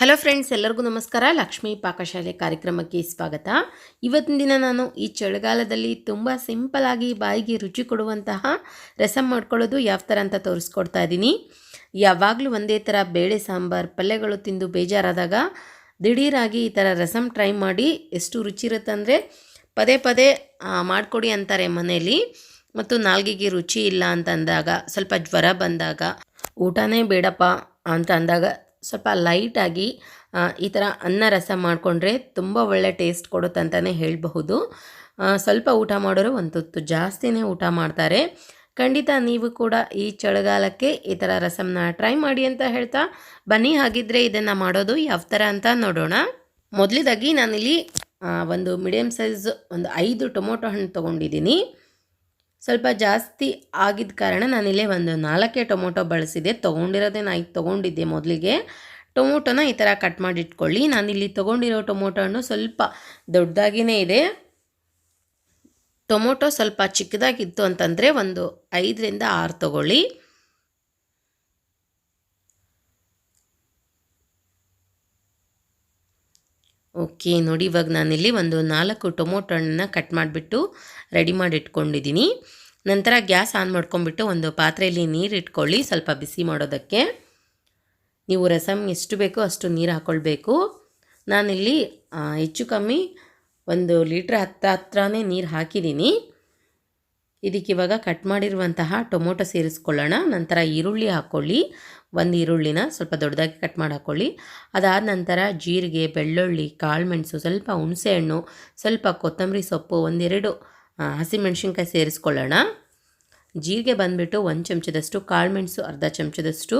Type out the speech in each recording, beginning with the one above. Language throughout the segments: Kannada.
ಹಲೋ ಫ್ರೆಂಡ್ಸ್ ಎಲ್ಲರಿಗೂ ನಮಸ್ಕಾರ. ಲಕ್ಷ್ಮೀ ಪಾಕಶಾಲೆ ಕಾರ್ಯಕ್ರಮಕ್ಕೆ ಸ್ವಾಗತ. ಇವತ್ತಿನ ದಿನ ನಾನು ಈ ಚಳಿಗಾಲದಲ್ಲಿ ತುಂಬ ಸಿಂಪಲಾಗಿ ಬಾಯಿಗೆ ರುಚಿ ಕೊಡುವಂತಹ ರಸಂ ಮಾಡ್ಕೊಳ್ಳೋದು ಯಾವ ಥರ ಅಂತ ತೋರಿಸ್ಕೊಡ್ತಾ ಇದ್ದೀನಿ. ಯಾವಾಗಲೂ ಒಂದೇ ಥರ ಬೇಳೆ ಸಾಂಬಾರು, ಪಲ್ಯಗಳು ತಿಂದು ಬೇಜಾರಾದಾಗ ದಿಢೀರಾಗಿ ಈ ಥರ ರಸಂ ಟ್ರೈ ಮಾಡಿ ಎಷ್ಟು ರುಚಿ ಇರುತ್ತೆ ಅಂದರೆ ಪದೇ ಪದೇ ಮಾಡಿಕೊಡಿ ಅಂತಾರೆ ಮನೆಯಲ್ಲಿ ಮತ್ತು ನಾಲ್ಗೆಗೆ ರುಚಿ ಇಲ್ಲ ಅಂತ ಅಂದಾಗ, ಸ್ವಲ್ಪ ಜ್ವರ ಬಂದಾಗ, ಊಟನೇ ಬೇಡಪ್ಪ ಅಂತ ಅಂದಾಗ ಸ್ವಲ್ಪ ಲೈಟಾಗಿ ಈ ಥರ ಅನ್ನ ರಸ ಮಾಡಿಕೊಂಡ್ರೆ ತುಂಬ ಒಳ್ಳೆ ಟೇಸ್ಟ್ ಕೊಡುತ್ತಂತಲೇ ಹೇಳಬಹುದು. ಸ್ವಲ್ಪ ಊಟ ಮಾಡೋರು ಒಂದು ತುತ್ತು ಜಾಸ್ತಿನೇ ಊಟ ಮಾಡ್ತಾರೆ. ಖಂಡಿತ ನೀವು ಕೂಡ ಈ ಚಳಿಗಾಲಕ್ಕೆ ಈ ಥರ ರಸಮ್ನ ಟ್ರೈ ಮಾಡಿ ಅಂತ ಹೇಳ್ತಾ, ಬನ್ನಿ ಹಾಗಿದ್ರೆ ಇದನ್ನು ಮಾಡೋದು ಯಾವ ಥರ ಅಂತ ನೋಡೋಣ. ಮೊದಲಿದಾಗಿ ನಾನಿಲ್ಲಿ ಒಂದು ಮೀಡಿಯಮ್ ಸೈಜ್ ಒಂದು ಐದು ಟೊಮೊಟೊ ಹಣ್ಣು ತೊಗೊಂಡಿದ್ದೀನಿ. ಸ್ವಲ್ಪ ಜಾಸ್ತಿ ಆಗಿದ್ದ ಕಾರಣ ನಾನಿಲ್ಲೇ ಒಂದು ನಾಲ್ಕೇ ಟೊಮೊಟೊ ಬಳಸಿದೆ. ತೊಗೊಂಡಿರೋದೇ ನಾ ಈಗ ತೊಗೊಂಡಿದ್ದೆ ಮೊದಲಿಗೆ. ಟೊಮೊಟೊನ ಈ ಥರ ಕಟ್ ಮಾಡಿ ಇಟ್ಕೊಳ್ಳಿ. ಇಲ್ಲಿ ತೊಗೊಂಡಿರೋ ಟೊಮೊಟೊ ಹಣ್ಣು ಸ್ವಲ್ಪ ದೊಡ್ಡದಾಗಿಯೇ ಇದೆ. ಟೊಮೊಟೊ ಸ್ವಲ್ಪ ಚಿಕ್ಕದಾಗಿತ್ತು ಅಂತಂದರೆ ಒಂದು ಐದರಿಂದ ಆರು ತಗೊಳ್ಳಿ. ಓಕೆ, ನೋಡಿ, ಇವಾಗ ನಾನಿಲ್ಲಿ ಒಂದು ನಾಲ್ಕು ಟೊಮೊಟೊ ಹಣ್ಣನ್ನು ಕಟ್ ಮಾಡಿಬಿಟ್ಟು ರೆಡಿ ಮಾಡಿ ಇಟ್ಕೊಂಡಿದ್ದೀನಿ ನಂತರ ಗ್ಯಾಸ್ ಆನ್ ಮಾಡ್ಕೊಂಬಿಟ್ಟು ಒಂದು ಪಾತ್ರೆಯಲ್ಲಿ ನೀರು ಇಟ್ಕೊಳ್ಳಿ, ಸ್ವಲ್ಪ ಬಿಸಿ ಮಾಡೋದಕ್ಕೆ. ನೀವು ರಸಮ್ ಎಷ್ಟು ಬೇಕೋ ಅಷ್ಟು ನೀರು ಹಾಕ್ಕೊಳ್ಬೇಕು ನಾನಿಲ್ಲಿ ಹೆಚ್ಚು ಕಮ್ಮಿ ಒಂದು ಲೀಟ್ರ್ ಹತ್ತ ಹತ್ರನೇ ನೀರು ಹಾಕಿದ್ದೀನಿ. ಇದಕ್ಕೆ ಇವಾಗ ಕಟ್ ಮಾಡಿರುವಂತಹ ಟೊಮೊಟೊ ಸೇರಿಸ್ಕೊಳ್ಳೋಣ. ನಂತರ ಈರುಳ್ಳಿ ಹಾಕ್ಕೊಳ್ಳಿ ಒಂದು ಈರುಳ್ಳಿನ ಸ್ವಲ್ಪ ದೊಡ್ಡದಾಗಿ ಕಟ್ ಮಾಡಿ ಹಾಕ್ಕೊಳ್ಳಿ ಅದಾದ ನಂತರ ಜೀರಿಗೆ, ಬೆಳ್ಳುಳ್ಳಿ, ಕಾಳುಮೆಣಸು, ಸ್ವಲ್ಪ ಹುಣಸೆಹಣ್ಣು ಸ್ವಲ್ಪ ಕೊತ್ತಂಬರಿ ಸೊಪ್ಪು, ಒಂದೆರಡು ಹಸಿಮೆಣಸಿನ್ಕಾಯಿ ಸೇರಿಸ್ಕೊಳ್ಳೋಣ. ಜೀರಿಗೆ ಬಂದುಬಿಟ್ಟು ಒಂದು ಚಮಚದಷ್ಟು, ಕಾಳುಮೆಣಸು ಅರ್ಧ ಚಮಚದಷ್ಟು,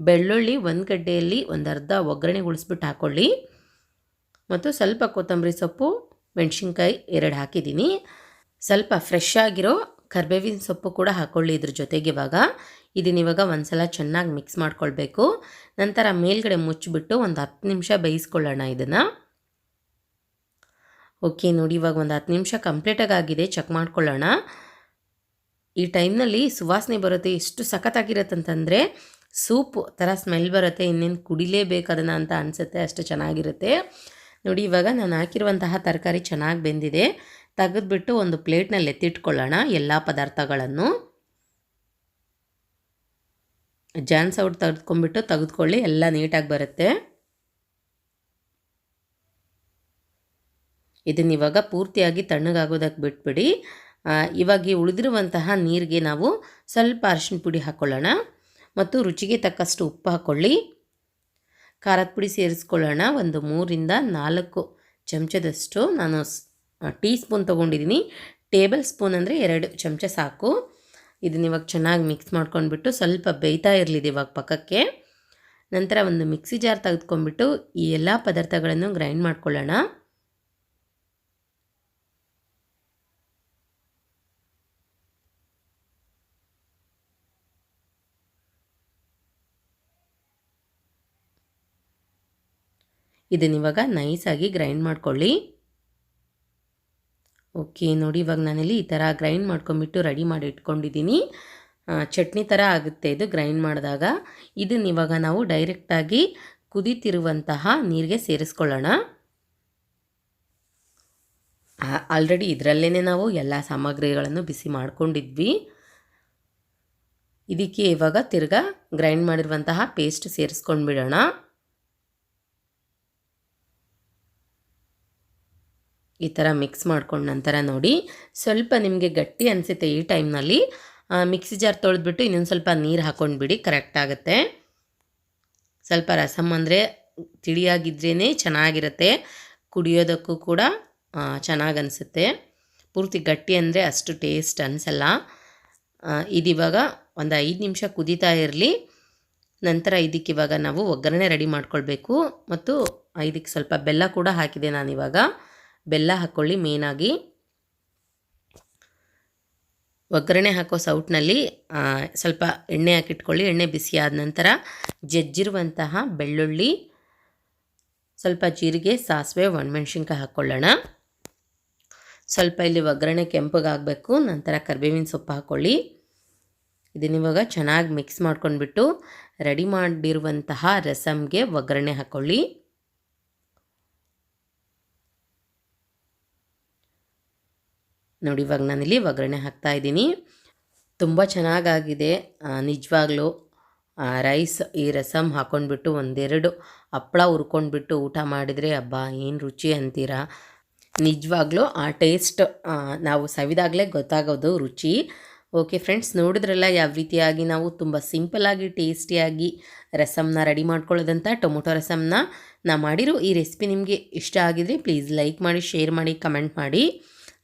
ಬೆಳ್ಳುಳ್ಳಿ ಒಂದು ಗಡ್ಡೆಯಲ್ಲಿ ಒಂದು ಅರ್ಧ ಒಗ್ಗರಣೆ ಉಳಿಸ್ಬಿಟ್ಟು ಹಾಕ್ಕೊಳ್ಳಿ ಮತ್ತು ಸ್ವಲ್ಪ ಕೊತ್ತಂಬರಿ ಸೊಪ್ಪು, ಮೆಣಸಿನ್ಕಾಯಿ ಎರಡು ಹಾಕಿದ್ದೀನಿ. ಸ್ವಲ್ಪ ಫ್ರೆಶ್ ಆಗಿರೋ ಕರ್ಬೇವಿನ ಸೊಪ್ಪು ಕೂಡ ಹಾಕ್ಕೊಳ್ಳಿ ಇದ್ರ ಜೊತೆಗೆ ಇವಾಗ. ಇದನ್ನ ಇವಾಗ ಒಂದ್ಸಲ ಚೆನ್ನಾಗಿ ಮಿಕ್ಸ್ ಮಾಡ್ಕೊಳ್ಬೇಕು. ನಂತರ ಮೇಲ್ಗಡೆ ಮುಚ್ಚಿಬಿಟ್ಟು ಒಂದು ಹತ್ತು ನಿಮಿಷ ಬೇಯಿಸ್ಕೊಳ್ಳೋಣ ಇದನ್ನು. ಓಕೆ ನೋಡಿ ಇವಾಗ ಒಂದು ಹತ್ತು ನಿಮಿಷ ಕಂಪ್ಲೀಟಾಗಿ ಆಗಿದೆ ಚೆಕ್ ಮಾಡ್ಕೊಳ್ಳೋಣ. ಈ ಟೈಮ್ನಲ್ಲಿ ಸುವಾಸನೆ ಬರುತ್ತೆ, ಎಷ್ಟು ಸಖತ್ತಾಗಿರುತ್ತಂತಂದರೆ ಸೂಪ್ ಥರ ಸ್ಮೆಲ್ ಬರುತ್ತೆ, ಇನ್ನೇನು ಕುಡಿಲೇಬೇಕು ಅದನ್ನು ಅಂತ ಅನಿಸುತ್ತೆ, ಅಷ್ಟು ಚೆನ್ನಾಗಿರುತ್ತೆ. ನೋಡಿ ಇವಾಗ ನಾನು ಹಾಕಿರುವಂತಹ ತರಕಾರಿ ಚೆನ್ನಾಗಿ ಬೆಂದಿದೆ. ತೆಗೆದ್ಬಿಟ್ಟು ಒಂದು ಪ್ಲೇಟ್ನಲ್ಲಿ ಎತ್ತಿಟ್ಕೊಳ್ಳೋಣ ಎಲ್ಲ ಪದಾರ್ಥಗಳನ್ನು. ಜಾನ್ಸ್ ಔಟ್ ತೆಗೆದ್ಕೊಂಡ್ಬಿಟ್ಟು ತೆಗೆದುಕೊಳ್ಳಿ, ಎಲ್ಲ ನೀಟಾಗಿ ಬರುತ್ತೆ. ಇದನ್ನ ಇವಾಗ ಪೂರ್ತಿಯಾಗಿ ತಣ್ಣಗಾಗೋದಕ್ಕೆ ಬಿಟ್ಬಿಡಿ. ಇವಾಗ ಈ ಉಳಿದಿರುವಂತಹ ನೀರಿಗೆ ನಾವು ಸ್ವಲ್ಪ ಅರಿಶಿನ ಪುಡಿ ಹಾಕ್ಕೊಳ್ಳೋಣ ಮತ್ತು ರುಚಿಗೆ ತಕ್ಕಷ್ಟು ಉಪ್ಪು ಹಾಕ್ಕೊಳ್ಳಿ ಖಾರದ ಪುಡಿ ಸೇರಿಸ್ಕೊಳ್ಳೋಣ, ಒಂದು ಮೂರಿಂದ ನಾಲ್ಕು ಚಮಚದಷ್ಟು. ನಾನು ಟೀ ಸ್ಪೂನ್ ತೊಗೊಂಡಿದ್ದೀನಿ ಟೇಬಲ್ ಸ್ಪೂನ್ ಅಂದರೆ ಎರಡು ಚಮಚ ಸಾಕು. ಇದನ್ನ ಇವಾಗ ಚೆನ್ನಾಗಿ ಮಿಕ್ಸ್ ಮಾಡ್ಕೊಂಡ್ಬಿಟ್ಟು ಸ್ವಲ್ಪ ಬೇಯ್ತಾ ಇರಲಿದೆ ಇವಾಗ ಪಕ್ಕಕ್ಕೆ. ನಂತರ ಒಂದು ಮಿಕ್ಸಿ ಜಾರ್ ತೆಗೆದುಕೊಂಡ್ಬಿಟ್ಟು ಈ ಎಲ್ಲ ಪದಾರ್ಥಗಳನ್ನು ಗ್ರೈಂಡ್ ಮಾಡ್ಕೊಳ್ಳೋಣ. ಇದನ್ನಿವಾಗ ನೈಸಾಗಿ ಗ್ರೈಂಡ್ ಮಾಡ್ಕೊಳ್ಳಿ. ಓಕೆ, ನೋಡಿ ಇವಾಗ ನಾನಿಲ್ಲಿ ಈ ಥರ ಗ್ರೈಂಡ್ ಮಾಡ್ಕೊಂಬಿಟ್ಟು ರೆಡಿ ಮಾಡಿ ಇಟ್ಕೊಂಡಿದ್ದೀನಿ. ಚಟ್ನಿ ಥರ ಆಗುತ್ತೆ ಇದು ಗ್ರೈಂಡ್ ಮಾಡಿದಾಗ. ಇದನ್ನ ಇವಾಗ ನಾವು ಡೈರೆಕ್ಟಾಗಿ ಕುದೀತಿರುವಂತಹ ನೀರಿಗೆ ಸೇರಿಸ್ಕೊಳ್ಳೋಣ. ಆಲ್ರೆಡಿ ಇದರಲ್ಲೇ ನಾವು ಎಲ್ಲ ಸಾಮಗ್ರಿಗಳನ್ನು ಬಿಸಿ ಮಾಡ್ಕೊಂಡಿದ್ವಿ. ಇದಕ್ಕೆ ಇವಾಗ ತಿರ್ಗಾ ಗ್ರೈಂಡ್ ಮಾಡಿರುವಂತಹ ಪೇಸ್ಟ್ ಸೇರಿಸ್ಕೊಂಡ್ಬಿಡೋಣ. ಈ ಥರ ಮಿಕ್ಸ್ ಮಾಡ್ಕೊಂಡ ನಂತರ ನೋಡಿ ಸ್ವಲ್ಪ ನಿಮಗೆ ಗಟ್ಟಿ ಅನಿಸುತ್ತೆ ಈ ಟೈಮ್ನಲ್ಲಿ. ಮಿಕ್ಸಿ ಜಾರ್ ತೊಳೆದ್ಬಿಟ್ಟು ಇನ್ನೊಂದು ಸ್ವಲ್ಪ ನೀರು ಹಾಕ್ಕೊಂಡ್ಬಿಡಿ ಕರೆಕ್ಟ್ ಆಗುತ್ತೆ. ಸ್ವಲ್ಪ ರಸಮ್ ಅಂದರೆ ತಿಳಿಯಾಗಿದ್ರೇ ಚೆನ್ನಾಗಿರುತ್ತೆ. ಕುಡಿಯೋದಕ್ಕೂ ಕೂಡ ಚೆನ್ನಾಗಿ ಅನಿಸುತ್ತೆ. ಪೂರ್ತಿ ಗಟ್ಟಿ ಅಂದರೆ ಅಷ್ಟು ಟೇಸ್ಟ್ ಅನಿಸಲ್ಲ. ಇದಿವಾಗ ಒಂದು ಐದು ನಿಮಿಷ ಕುದೀತಾ ಇರಲಿ. ನಂತರ ಇದಕ್ಕೆ ಇವಾಗ ನಾವು ಒಗ್ಗರಣೆ ರೆಡಿ ಮಾಡ್ಕೊಳ್ಬೇಕು. ಮತ್ತು ಇದಕ್ಕೆ ಸ್ವಲ್ಪ ಬೆಲ್ಲ ಕೂಡ ಹಾಕಿದೆ ನಾನಿವಾಗ. ಬೆಲ್ಲ ಹಾಕ್ಕೊಳ್ಳಿ ಮೇನಾಗಿ. ಒಗ್ಗರಣೆ ಹಾಕೋ ಸೌಟ್ನಲ್ಲಿ ಸ್ವಲ್ಪ ಎಣ್ಣೆ ಹಾಕಿಟ್ಕೊಳ್ಳಿ. ಎಣ್ಣೆ ಬಿಸಿ ಆದ ನಂತರ ಜಜ್ಜಿರುವಂತಹ ಬೆಳ್ಳುಳ್ಳಿ, ಸ್ವಲ್ಪ ಜೀರಿಗೆ, ಸಾಸಿವೆ, ಒಣಮೆಣ್ಸಿನ್ಕಾಯಿ ಹಾಕ್ಕೊಳ್ಳೋಣ ಸ್ವಲ್ಪ ಇಲ್ಲಿ ಒಗ್ಗರಣೆ ಕೆಂಪಗಾಗಬೇಕು ನಂತರ ಕರಿಬೇವಿನ ಸೊಪ್ಪು ಹಾಕ್ಕೊಳ್ಳಿ ಇದನ್ನಿವಾಗ ಚೆನ್ನಾಗಿ ಮಿಕ್ಸ್ ಮಾಡ್ಕೊಂಡ್ಬಿಟ್ಟು ರೆಡಿ ಮಾಡಿರುವಂತಹ ರಸಮ್ಗೆ ಒಗ್ಗರಣೆ ಹಾಕ್ಕೊಳ್ಳಿ ನೋಡಿ, ಇವಾಗ ನಾನಿಲ್ಲಿ ಒಗ್ಗರಣೆ ಹಾಕ್ತಾ ಇದ್ದೀನಿ. ತುಂಬ ಚೆನ್ನಾಗಾಗಿದೆ. ನಿಜವಾಗ್ಲೂ ರೈಸ್ ಈ ರಸಮ್ ಹಾಕ್ಕೊಂಡ್ಬಿಟ್ಟು ಒಂದೆರಡು ಹಪ್ಪಳ ಹುರ್ಕೊಂಡ್ಬಿಟ್ಟು ಊಟ ಮಾಡಿದರೆ ಹಬ್ಬ ಏನು ರುಚಿ ಅಂತೀರಾ? ನಿಜವಾಗ್ಲೂ ಆ ಟೇಸ್ಟ್ ನಾವು ಸವಿದಾಗಲೇ ಗೊತ್ತಾಗೋದು ರುಚಿ. ಓಕೆ ಫ್ರೆಂಡ್ಸ್, ನೋಡಿದ್ರಲ್ಲ, ಯಾವ ರೀತಿಯಾಗಿ ನಾವು ತುಂಬ ಸಿಂಪಲ್ಲಾಗಿ ಟೇಸ್ಟಿಯಾಗಿ ರಸಮ್ನ ರೆಡಿ ಮಾಡ್ಕೊಳ್ಳೋದಂಥ ಟೊಮೊಟೊ ರಸಮ್ನ ನಾ ಮಾಡಿರೋ ಈ ರೆಸಿಪಿ ನಿಮಗೆ ಇಷ್ಟ ಆಗಿದರೆ, ಪ್ಲೀಸ್ ಲೈಕ್ ಮಾಡಿ, ಶೇರ್ ಮಾಡಿ, ಕಮೆಂಟ್ ಮಾಡಿ.